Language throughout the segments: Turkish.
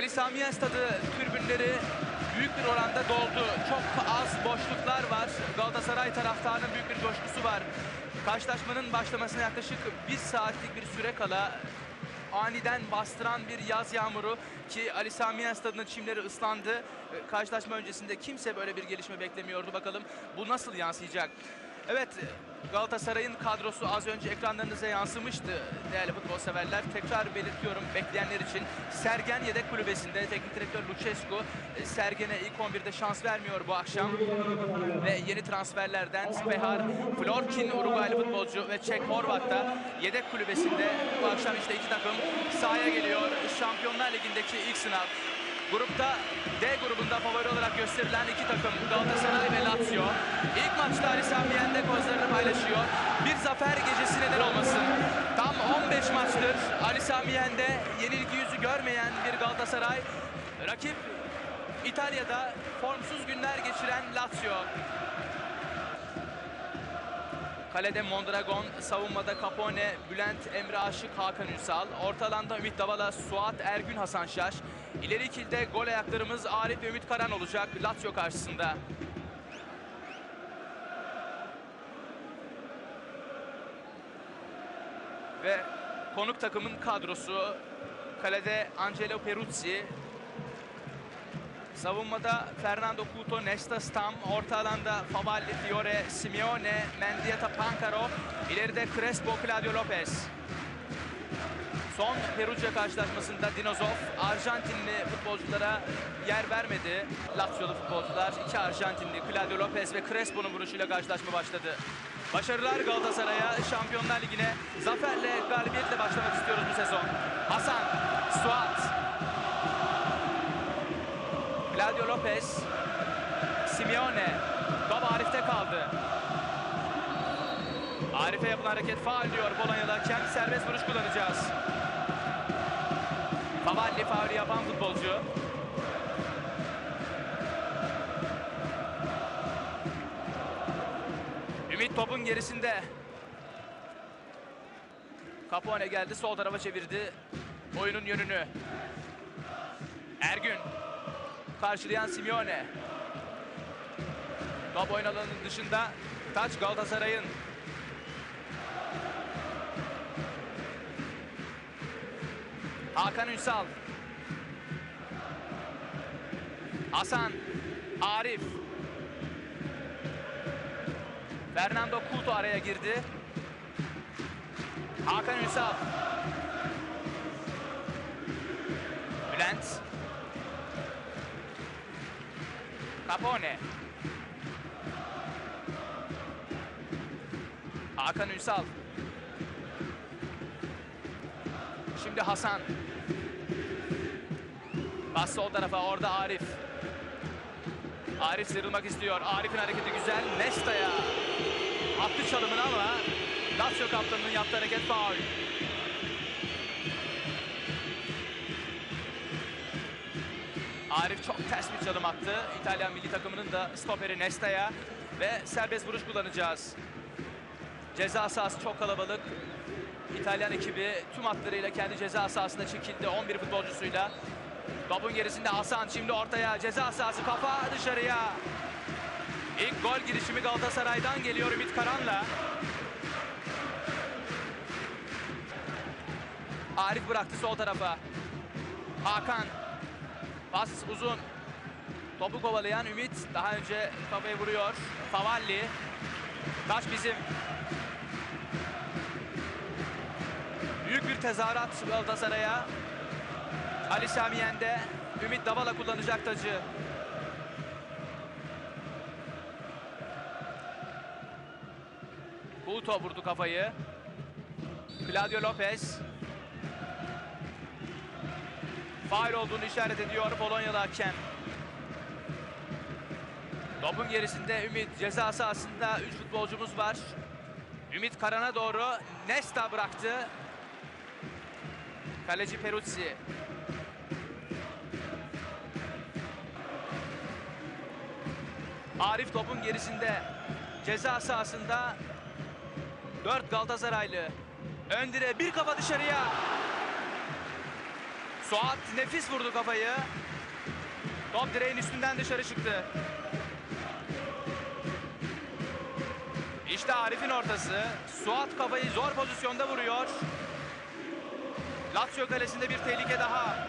Ali Sami Yen stadı tribünleri büyük bir oranda doldu. Çok az boşluklar var. Galatasaray taraftarının büyük bir coşkusu var. Karşılaşmanın başlamasına yaklaşık bir saatlik bir süre kala aniden bastıran bir yaz yağmuru ki Ali Sami stadının çimleri ıslandı. E, Karşılaşma öncesinde kimse böyle bir gelişme beklemiyordu. Bakalım bu nasıl yansıyacak? Evet Galatasaray'ın kadrosu az önce ekranlarınıza yansımıştı değerli futbol severler. Tekrar belirtiyorum bekleyenler için Sergen yedek kulübesinde teknik direktör Lucescu e, Sergen'e ilk 11'de şans vermiyor bu akşam. Ve yeni transferlerden Spehar, Florkin Uruguaylı futbolcu ve Çek Horvat yedek kulübesinde bu akşam işte iki takım sahaya geliyor. Şampiyonlar Ligi'ndeki ilk sınav. Grupta D grubunda favori olarak gösterilen iki takım Galatasaray ve Lazio. İlk maçta Ali Sami Yen de kozlarını paylaşıyor. Bir zafer gecesi neden olmasın. Tam 15 maçtır Ali Sami Yen'de yenilgi yüzü görmeyen bir Galatasaray. Rakip İtalya'da formsuz günler geçiren Lazio. Kalede Mondragon, savunmada Capone, Bülent Emre Aşık, Hakan Ünsal. Orta alanda Ümit Davala, Suat Ergün, Hasan Şaş. İleri ikilde gol ayaklarımız Arif Ümit Karan olacak Lazio karşısında. Ve konuk takımın kadrosu kalede Angelo Peruzzi, Savunmada Fernando Couto, Nesta Stam, orta alanda Favalli, Fiore, Simeone, Mendieta, Pancaro, ileride Crespo, Claudio Lopez. Son Perugia karşılaşmasında Dinozov, Arjantinli futbolculara yer vermedi. Lazio'lu futbolcular, iki Arjantinli, Claudio Lopez ve Crespo'nun vuruşuyla karşılaşma başladı. Başarılar Galatasaray'a, Şampiyonlar Ligi'ne zaferle, galibiyetle başlamak istiyoruz bu sezon. Hasan, Suat, Claudio Lopez, Simeone, top Arif'te kaldı. Arif'e yapılan hareket faul diyor Polonyalı hakem. Serbest vuruş kullanacağız. Favalli faulü yapan futbolcu. Ümit topun gerisinde. Capone geldi sol tarafa çevirdi oyunun yönünü. Ergün karşılayan Simeone. Top oyun alanının dışında taç Galatasaray'ın. Hakan Ünsal. Hasan. Arif. Fernando Couto araya girdi. Hakan Ünsal. Bülent. Capone. Hakan Ünsal. Şimdi Hasan. Bas sol tarafa orada Arif. Arif sıyrılmak istiyor. Arif'in hareketi güzel. Nesta'ya attı çalımını ama Lazio kaptanının yaptığı hareket faul. Arif çok ters bir çalım attı. İtalyan milli takımının da stoperi Nesta'ya ve serbest vuruş kullanacağız. Ceza sahası çok kalabalık. İtalyan ekibi tüm hatlarıyla kendi ceza sahasına çekildi 11 futbolcusuyla. Topun gerisinde Hasan şimdi ortaya ceza sahası kafa dışarıya. İlk gol girişimi Galatasaray'dan geliyor Ümit Karan'la. Arif bıraktı sol tarafa. Hakan Pas uzun. Topu kovalayan Ümit daha önce kafaya vuruyor. Favalli. Taş bizim. Büyük bir tezahürat Galatasaray'a. Ali Sami Yen'de Ümit Davala kullanacak tacı. Couto vurdu kafayı. Claudio Lopez. Faul olduğunu işaret ediyor Polonyalı hakem. Topun gerisinde Ümit ceza sahasında 3 futbolcumuz var. Ümit Karan'a doğru Nesta bıraktı. Kaleci Peruzzi. Arif topun gerisinde ceza sahasında 4 Galatasaraylı. Öndire bir kafa dışarıya. Suat nefis vurdu kafayı. Top direğin üstünden dışarı çıktı. İşte Arif'in ortası. Suat kafayı zor pozisyonda vuruyor. Lazio kalesinde bir tehlike daha.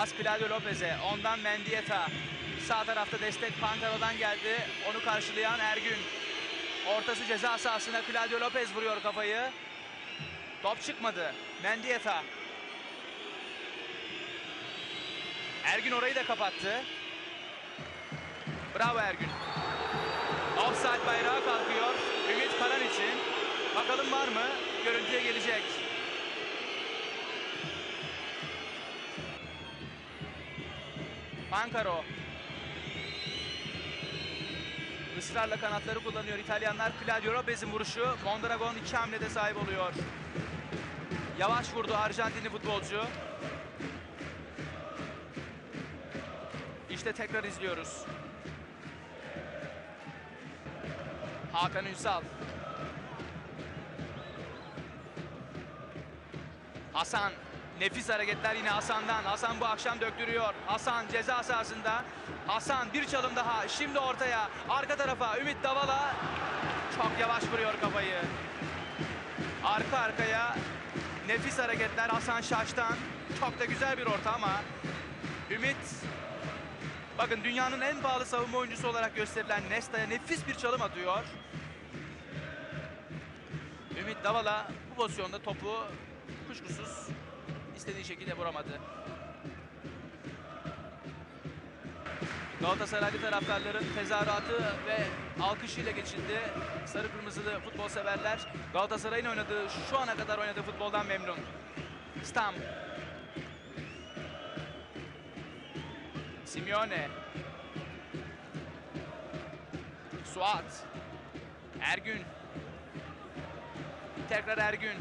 Pas Claudio Lopez'e. Ondan Mendieta. Sağ tarafta destek Pankaro'dan geldi. Onu karşılayan Ergün. Ortası ceza sahasına Claudio Lopez vuruyor kafayı. Top çıkmadı. Mendieta. Ergün orayı da kapattı. Bravo Ergün. Offside bayrağı kalkıyor. Ümit Karan için. Bakalım var mı? Görüntüye gelecek. Pancaro. Israrla kanatları kullanıyor İtalyanlar. Claudio Lopez'in vuruşu. Mondragon iki hamlede sahip oluyor. Yavaş vurdu Arjantinli futbolcu. İşte tekrar izliyoruz. Hakan Ünsal. Hasan. Nefis hareketler yine Hasan'dan. Hasan bu akşam döktürüyor. Hasan ceza sahasında. Hasan bir çalım daha. Şimdi ortaya. Arka tarafa Ümit Davala. Çok yavaş vuruyor kafayı. Arka arkaya nefis hareketler Hasan Şaş'tan. Çok da güzel bir orta ama Ümit bakın dünyanın en pahalı savunma oyuncusu olarak gösterilen Nesta'ya nefis bir çalım atıyor. Ümit Davala bu pozisyonda topu kuşkusuz istediği şekilde vuramadı. Galatasaraylı taraftarların tezahüratı ve alkışıyla geçildi. Sarı kırmızılı futbol severler Galatasaray'ın oynadığı şu ana kadar oynadığı futboldan memnun. Stam. Simeone. Suat. Ergün. Tekrar Ergün.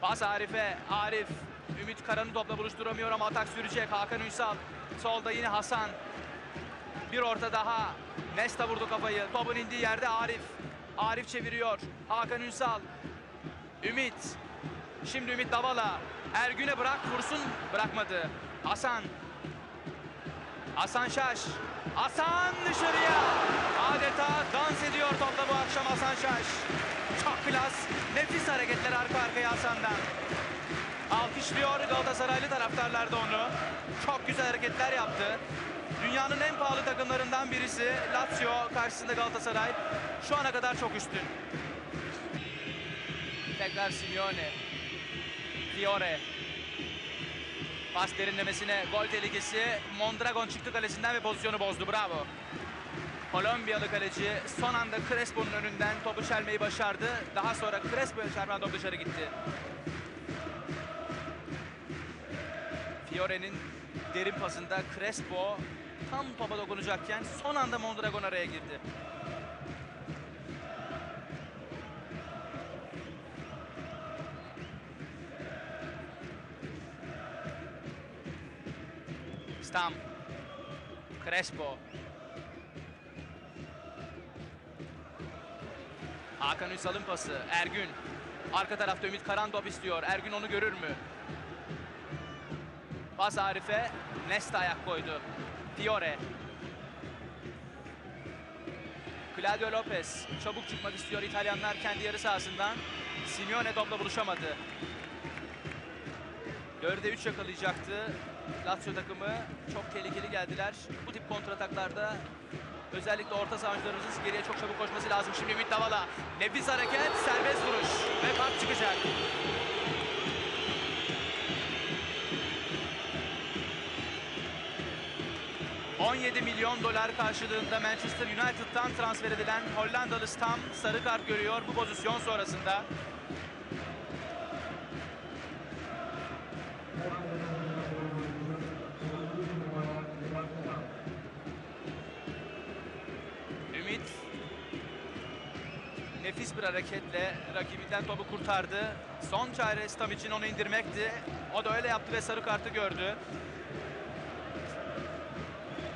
Pas Arif'e. Arif. Ümit Karan'ı topla buluşturamıyor ama atak sürecek. Hakan Ünsal. Solda yine Hasan. Bir orta daha. Nesta vurdu kafayı. Topun indiği yerde Arif. Arif çeviriyor. Hakan Ünsal. Ümit. Şimdi Ümit Davala. Ergün'e bırak vursun. Bırakmadı. Hasan. Hasan Şaş. Hasan dışarıya. Adeta dans ediyor topla bu akşam Hasan Şaş. Çok klas. Nefis hareketler arka arkaya Hasan'dan. Alkışlıyor Galatasaraylı taraftarlar da onu. Çok güzel hareketler yaptı. Dünyanın en pahalı takımlarından birisi Lazio karşısında Galatasaray. Şu ana kadar çok üstün. Tekrar Simeone. Fiore. Pas derinlemesine gol tehlikesi. Mondragon çıktı kalesinden ve pozisyonu bozdu. Bravo. Kolombiyalı kaleci son anda Crespo'nun önünden topu çelmeyi başardı. Daha sonra Crespo'ya çarpan top dışarı gitti. Fiore'nin derin pasında Crespo tam topa dokunacakken son anda Mondragon araya girdi. Stam. Crespo. Hakan Ünsal'ın pası. Ergün. Arka tarafta Ümit Karan top istiyor. Ergün onu görür mü? Pas Arif'e. Nesta ayak koydu. Fiore. Claudio Lopez çabuk çıkmak istiyor İtalyanlar kendi yarı sahasından. Simeone topla buluşamadı. 4'e 3 yakalayacaktı. Lazio takımı çok tehlikeli geldiler. Bu tip kontrataklarda özellikle orta saha oyuncularımızın geriye çok çabuk koşması lazım. Şimdi Ümit Davala. Nefis hareket, serbest vuruş ve kart çıkacak. ...17 milyon dolar karşılığında Manchester United'tan transfer edilen Hollandalı Stam sarı kart görüyor bu pozisyon sonrasında. Ümit nefis bir hareketle rakibinden topu kurtardı. Son çare Stam için onu indirmekti. O da öyle yaptı ve sarı kartı gördü.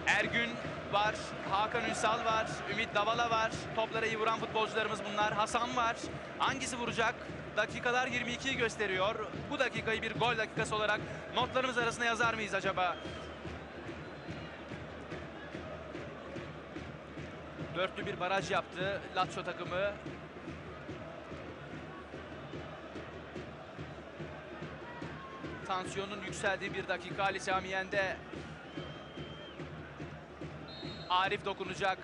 Ergün var, Hakan Ünsal var, Ümit Davala var. Toplara iyi vuran futbolcularımız bunlar. Hasan var. Hangisi vuracak? Dakikalar 22'yi gösteriyor. Bu dakikayı bir gol dakikası olarak notlarımız arasına yazar mıyız acaba? Dörtlü bir baraj yaptı Lazio takımı. Tansiyonun yükseldiği bir dakika Ali Sami Yen'de. Arif dokunacak.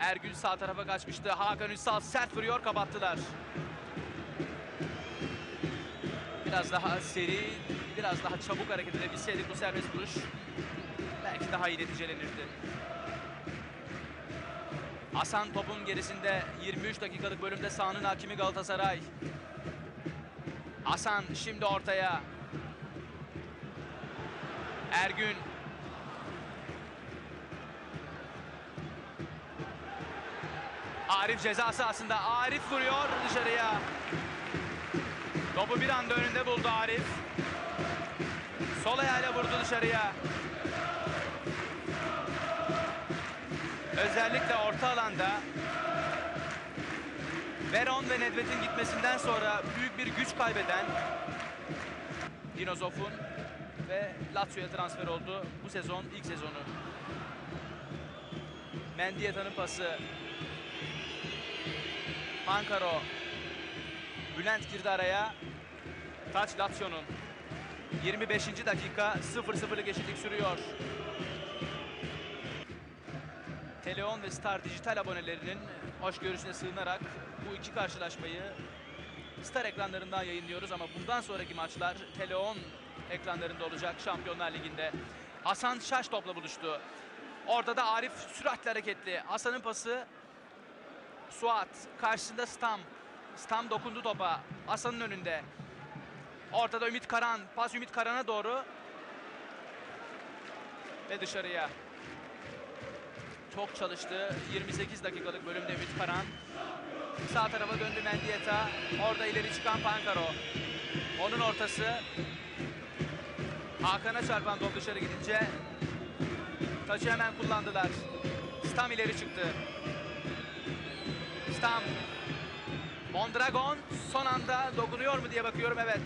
Ergül sağ tarafa kaçmıştı. Hakan Ünsal sert vuruyor kapattılar. Biraz daha seri, biraz daha çabuk hareket edebilseydik bu serbest vuruş belki daha iyi neticelenirdi. Hasan topun gerisinde 23 dakikalık bölümde sahanın hakimi Galatasaray. Hasan şimdi ortaya. Ergün. Arif ceza sahasında. Arif vuruyor dışarıya. Topu bir anda önünde buldu Arif. Sol ayağıyla vurdu dışarıya. Özellikle orta alanda Veron ve Nedved'in gitmesinden sonra büyük bir güç kaybeden Dinozof'un ve Lazio'ya transfer oldu. Bu sezon ilk sezonu. Mendieta'nın pası. Pankaro. Bülent girdi araya. Taç Lazio'nun. 25. dakika 0-0'lık eşitlik sürüyor. Teleon ve Star Dijital abonelerinin hoşgörüsüne sığınarak bu iki karşılaşmayı Star ekranlarından yayınlıyoruz ama bundan sonraki maçlar Teleon ekranlarında olacak Şampiyonlar Ligi'nde. Hasan Şaş topla buluştu. Orada da Arif süratli hareketli. Hasan'ın pası Suat karşısında Stam. Stam dokundu topa. Hasan'ın önünde. Ortada Ümit Karan. Pas Ümit Karan'a doğru. Ve dışarıya. Çok çalıştı. 28 dakikalık bölümde Ümit Karan. Sağ tarafa döndü Mendieta. Orada ileri çıkan Pankaro. Onun ortası. Hakan'a çarpan top dışarı gidince taçı hemen kullandılar. Stam ileri çıktı. Stam. Mondragon son anda dokunuyor mu diye bakıyorum. Evet.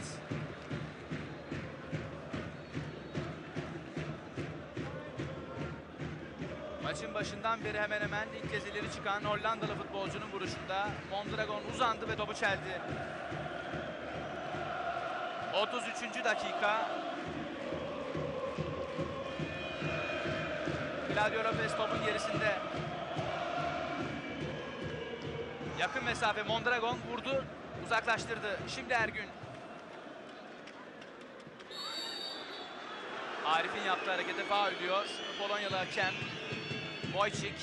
Maçın başından beri hemen hemen ilk kez ileri çıkan Hollandalı futbolcunun vuruşunda Mondragon uzandı ve topu çeldi. 33. dakika. Claudio Lopez topun gerisinde. Yakın mesafe Mondragon vurdu, uzaklaştırdı. Şimdi Ergün. Arif'in yaptığı harekete faul diyor. Polonyalı hakem Wojcik.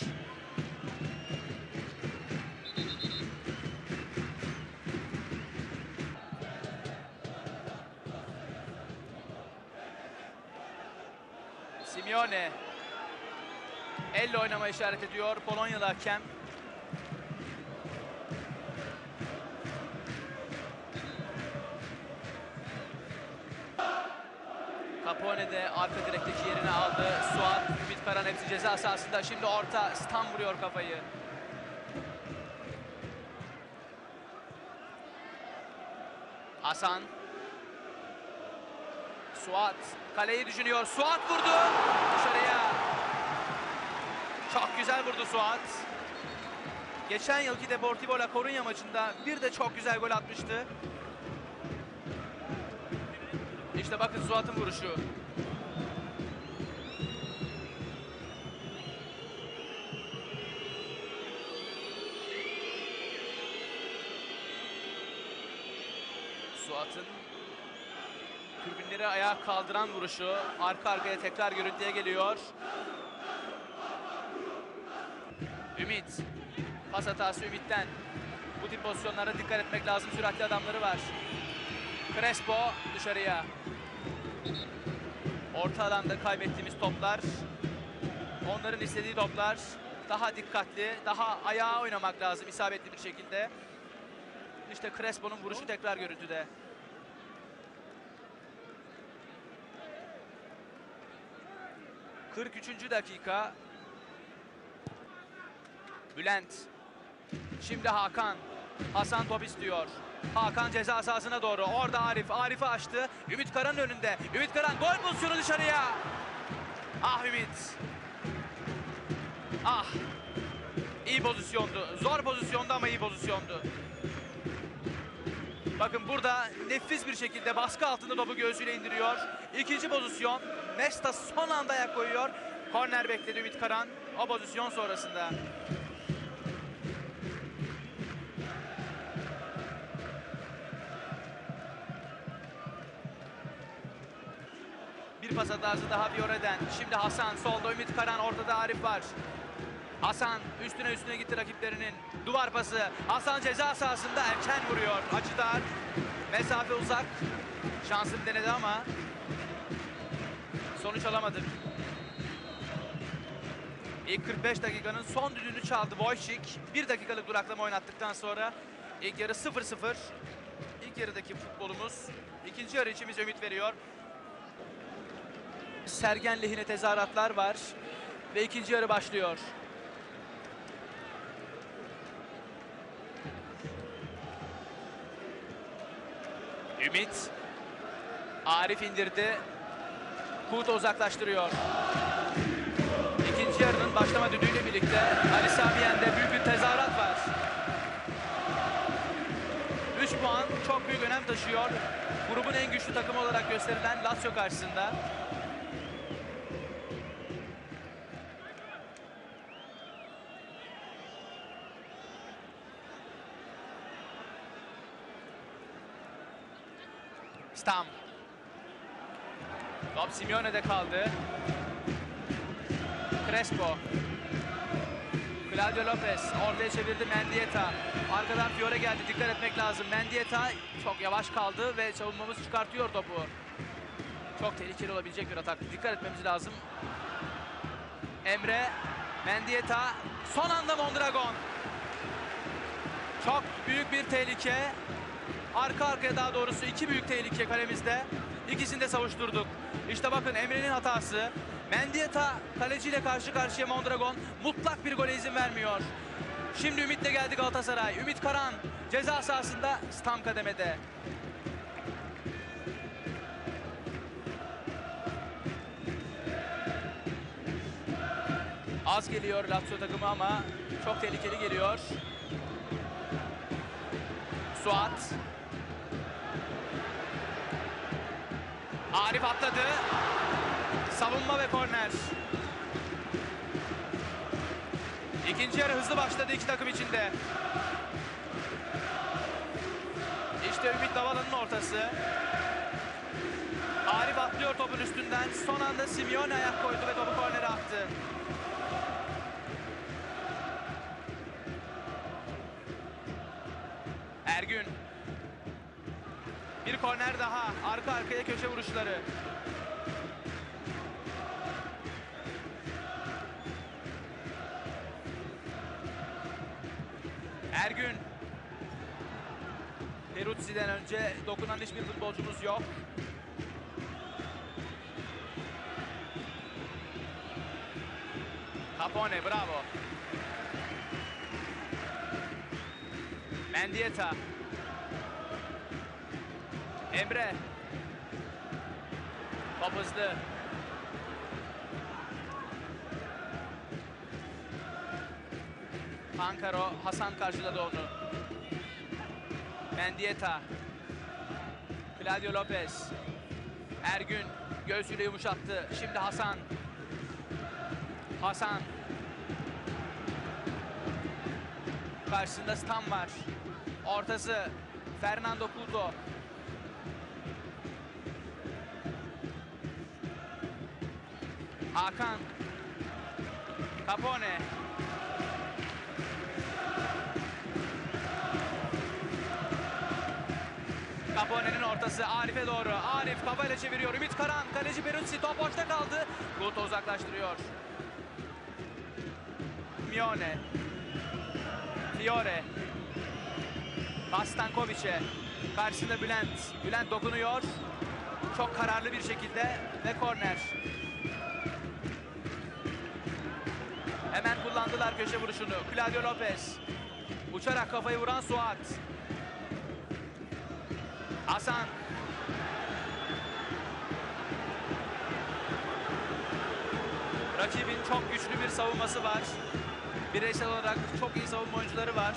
Simeone. Elle oynama işaret ediyor Polonyalı hakem. Capone de arka direkteki yerini aldı. Suat, Ümit Karan hepsi ceza sahasında. Şimdi orta, Stam vuruyor kafayı. Hasan. Suat kaleyi düşünüyor. Suat vurdu. Dışarıya. Çok güzel vurdu Suat. Geçen yılki Deportivo La Coruña maçında bir de çok güzel gol atmıştı. İşte bakın Suat'ın vuruşu. Suat'ın türbinleri ayağa kaldıran vuruşu arka arkaya tekrar görüntüye geliyor. Ümit. Pas hatası Ümit'ten. Bu tip pozisyonlara dikkat etmek lazım. Süratli adamları var. Crespo dışarıya. Orta alanda kaybettiğimiz toplar. Onların istediği toplar. Daha dikkatli, daha ayağa oynamak lazım isabetli bir şekilde. İşte Crespo'nun vuruşu tekrar görüntüde. ...43. dakika. Bülent. Şimdi Hakan. Hasan top istiyor. Hakan ceza sahasına doğru. Orada Arif. Arif'i açtı. Ümit Karan'ın önünde. Ümit Karan gol pozisyonu dışarıya. Ah Ümit. Ah. İyi pozisyondu. Zor pozisyondu ama iyi pozisyondu. Bakın burada nefis bir şekilde baskı altında topu göğsüyle indiriyor. İkinci pozisyon. Nesta son anda ayak koyuyor. Korner bekledi Ümit Karan. O pozisyon sonrasında. Pas hatası daha Fiore'den. Şimdi Hasan solda Ümit Karan ortada Arif var. Hasan üstüne üstüne gitti rakiplerinin. Duvar pası. Hasan ceza sahasında erken vuruyor. Açı dar. Mesafe uzak. Şansını denedi ama sonuç alamadı. İlk 45 dakikanın son düdüğünü çaldı Wojcik. Bir dakikalık duraklama oynattıktan sonra ilk yarı 0-0. İlk yarıdaki futbolumuz ikinci yarı için bize ümit veriyor. Sergen lehine tezahüratlar var ve ikinci yarı başlıyor. Ümit Arif indirdi. Kut uzaklaştırıyor. İkinci yarının başlama düdüğüyle birlikte Ali Sami Yen'de büyük bir tezahürat var. 3 puan çok büyük önem taşıyor. Grubun en güçlü takımı olarak gösterilen Lazio karşısında. Stam. Top Simeone'de kaldı. Crespo. Claudio Lopez ortaya çevirdi Mendieta. Arkadan Fiore geldi. Dikkat etmek lazım. Mendieta çok yavaş kaldı ve savunmamız çıkartıyor topu. Çok tehlikeli olabilecek bir atak. Dikkat etmemiz lazım. Emre, Mendieta, son anda Mondragon. Çok büyük bir tehlike. Arka arkaya daha doğrusu iki büyük tehlike kalemizde. İkisini de savuşturduk. İşte bakın Emre'nin hatası. Mendieta kaleciyle karşı karşıya Mondragon mutlak bir gole izin vermiyor. Şimdi Ümit'le geldi Galatasaray. Ümit Karan ceza sahasında Stam kademede. Az geliyor Lazio takımı ama çok tehlikeli geliyor. Suat. Arif atladı. Savunma ve korner. İkinci yarı hızlı başladı iki takım içinde. İşte Ümit Davala'nın ortası. Arif atlıyor topun üstünden. Son anda Simeone ayak koydu ve topu kornere attı. Bir korner daha. Arka arkaya köşe vuruşları. Ergün. Peruzzi'den önce dokunan hiçbir futbolcumuz yok. Capone bravo. Mendieta. Emre. Top hızlı. Pankaro, Hasan karşıladı onu. Mendieta. Claudio Lopez. Ergün göğsüyle yumuşattı. Şimdi Hasan. Hasan. Karşısında Stam var. Ortası Fernando Couto. Hakan. Capone. Capone'nin ortası Arif'e doğru. Arif kafayla çeviriyor. Ümit Karan, kaleci Peruzzi top boşta kaldı. Guto uzaklaştırıyor. Mione. Fiore. Bastankovic'e. Karşısında Bülent. Bülent dokunuyor. Çok kararlı bir şekilde ve korner. Kullandılar köşe vuruşunu. Claudio Lopez. Uçarak kafayı vuran Suat. Hasan. Rakibin çok güçlü bir savunması var. Bireysel olarak çok iyi savunma oyuncuları var.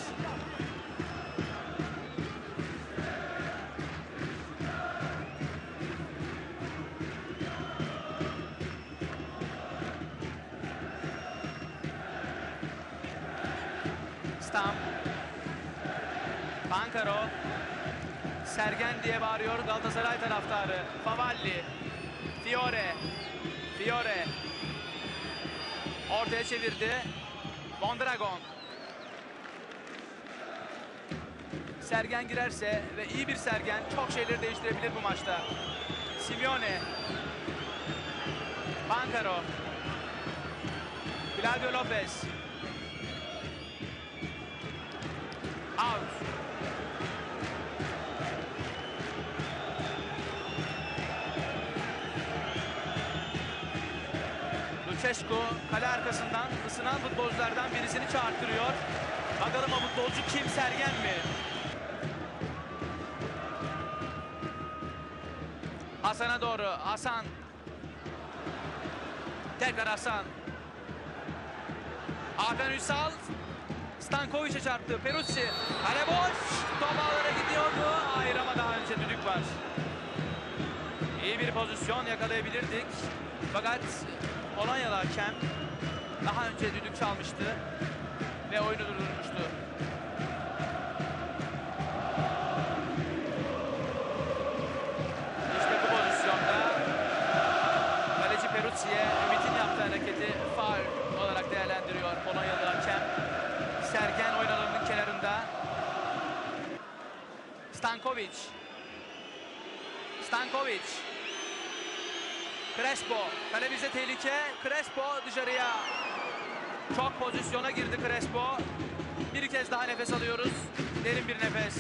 Galatasaray taraftarı. Favalli. Fiore. Fiore. Ortaya çevirdi. Mondragon. Sergen girerse ve iyi bir Sergen çok şeyleri değiştirebilir bu maçta. Simeone. Pankaro. Claudio Lopez. Lucescu kale arkasından ısınan futbolculardan birisini çağırtırıyor. Bakalım o futbolcu kim Sergen mi? Hasan'a doğru. Hasan. Tekrar Hasan. Hakan Ünsal. Stankovic'e çarptı. Peruzzi. Kale boş. Top ağlara gidiyordu. Hayır ama daha önce düdük var. İyi bir pozisyon yakalayabilirdik. Fakat Polonyalı hakem daha önce düdük çalmıştı ve oyunu durdurmuştu. İşte bu pozisyonda kaleci Peruzzi'ye Ümit'in yaptığı hareketi faul olarak değerlendiriyor Polonyalı hakem. Sergen oyun alanının kenarında. Stankovic. Stankovic. Crespo. Kale bize tehlike. Crespo dışarıya. Çok pozisyona girdi Crespo. Bir kez daha nefes alıyoruz. Derin bir nefes.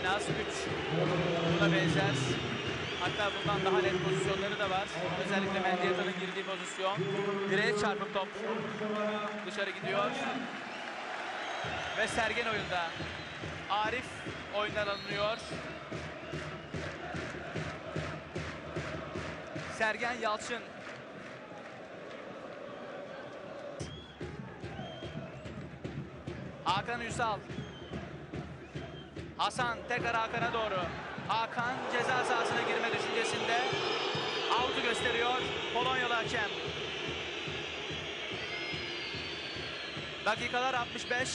En az 3 buna benzer. Hatta bundan daha net pozisyonları da var. Özellikle Mendieta'nın girdiği pozisyon. Direğe çarpıp top dışarı gidiyor. Ve Sergen oyunda. Arif oyundan alınıyor. Sergen Yalçın. Hakan Ünsal. Hasan tekrar Hakan'a doğru. Hakan ceza sahasına girme düşüncesinde avutu gösteriyor Polonyalı hakem. Dakikalar 65.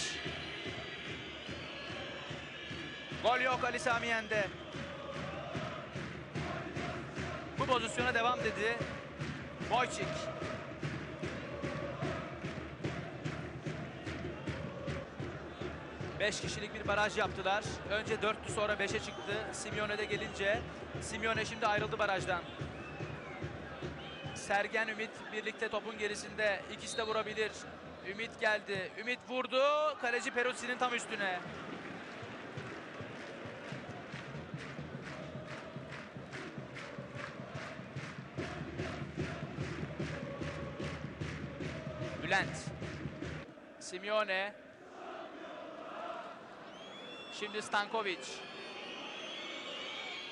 Gol yok Ali Sami Bu pozisyona devam dedi. Boyçik. 5 kişilik bir baraj yaptılar. Önce 4'tü sonra 5'e çıktı. Simeone de gelince. Simeone şimdi ayrıldı barajdan. Sergen Ümit birlikte topun gerisinde. ikisi de vurabilir. Ümit geldi. Ümit vurdu. Kaleci Perucci'nin tam üstüne. Bülent. Simeone. Şimdi Stankovic.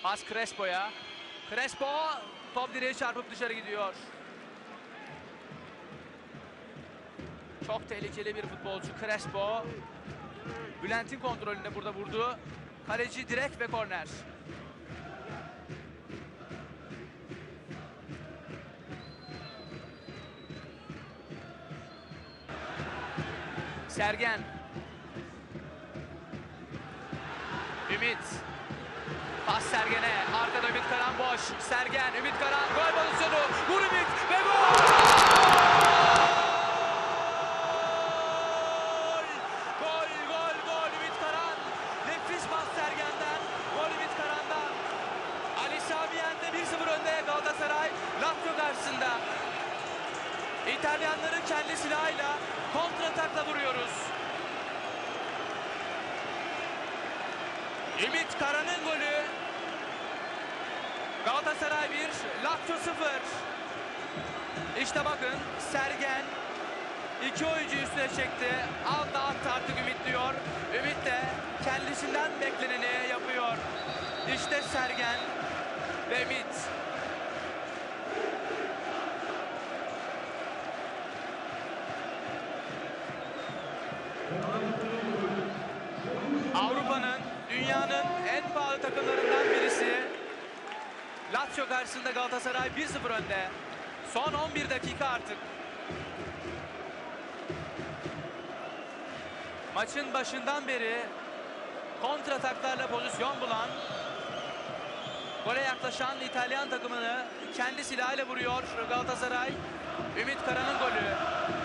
Pas Crespo'ya. Crespo top direğe çarpıp dışarı gidiyor. Çok tehlikeli bir futbolcu Crespo. Bülent'in kontrolünde burada vurdu. Kaleci direkt ve korner. Sergen. Ümit. Pas Sergen'e. Arkada Ümit Karan boş. Sergen, Ümit Karan gol pozisyonu. Vur Ümit ve! Gol, gol, gol Ümit Karan. Nefis pas Sergen'den. Gol Ümit Karan'dan. Ali Sami Yen'de 1-0 önde Galatasaray. Lazio karşısında. İtalyanların kendi silahıyla kontratakla vuruyoruz. Ümit Karan'ın golü. Galatasaray 1, Lazio 0. İşte bakın Sergen iki oyuncu üstüne çekti. Al da attı artık Ümit diyor. Ümit de kendisinden bekleneni yapıyor. İşte Sergen ve Ümit. Avrupa'nın, dünyanın en pahalı takımlarından birisi. Lazio karşısında Galatasaray 1-0 önde. Son 11 dakika artık. Maçın başından beri kontrataklarla pozisyon bulan, gole yaklaşan İtalyan takımını kendi silahıyla vuruyor Galatasaray. Ümit Kara'nın golü.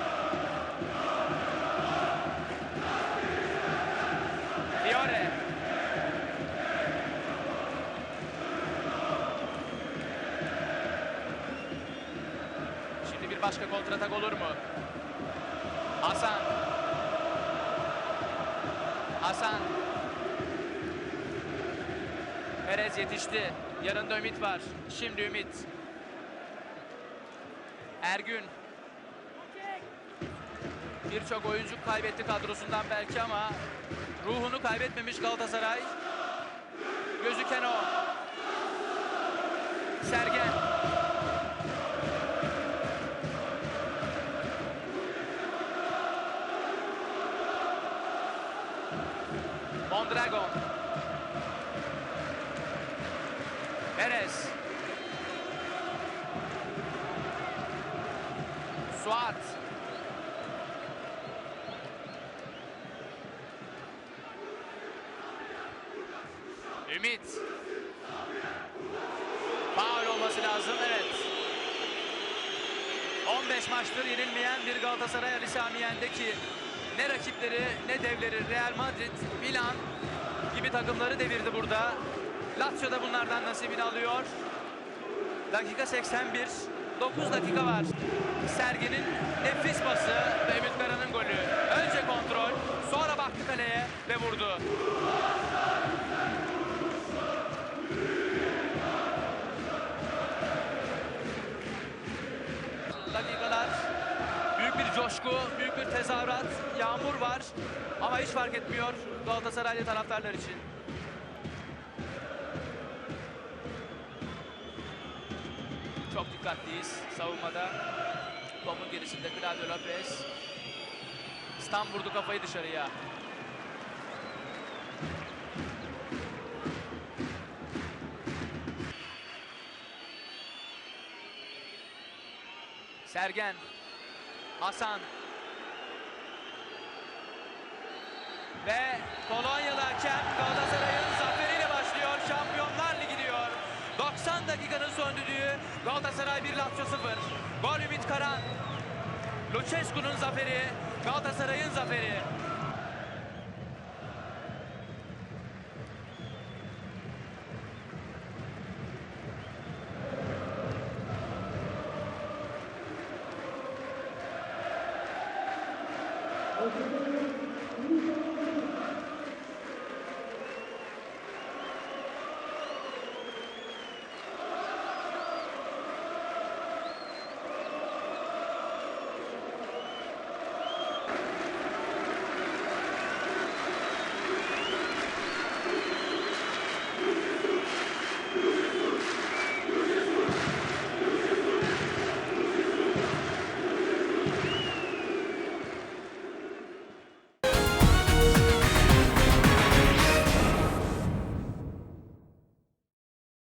Başka kontratak olur mu? Hasan. Hasan. Perez yetişti. Yanında Ümit var. Şimdi Ümit. Ergün. Birçok oyuncu kaybetti kadrosundan belki ama ruhunu kaybetmemiş Galatasaray. Gözüken o. Sergen. Maçtır yenilmeyen bir Galatasaray Ali Sami Yen'de ki ne rakipleri ne devleri Real Madrid, Milan gibi takımları devirdi burada. Lazio da bunlardan nasibini alıyor. Dakika 81. 9 dakika var. Sergen'in nefis pası ve Ümit Kara'nın golü. Önce kontrol, sonra baktı kaleye ve vurdu. dakikalar. Büyük bir coşku, büyük bir tezahürat, yağmur var. Ama hiç fark etmiyor Galatasaraylı taraftarlar için. Çok dikkatliyiz savunmada. Topun gerisinde Claudio Lopez. Stam vurdu kafayı dışarıya. Sergen. Hasan. Ve Polonyalı hakem Galatasaray'ın zaferiyle başlıyor. Şampiyonlar Ligi diyor. 90 dakikanın son düdüğü Galatasaray 1 Lazio 0. Gol Ümit Karan. Lucescu'nun zaferi, Galatasaray'ın zaferi.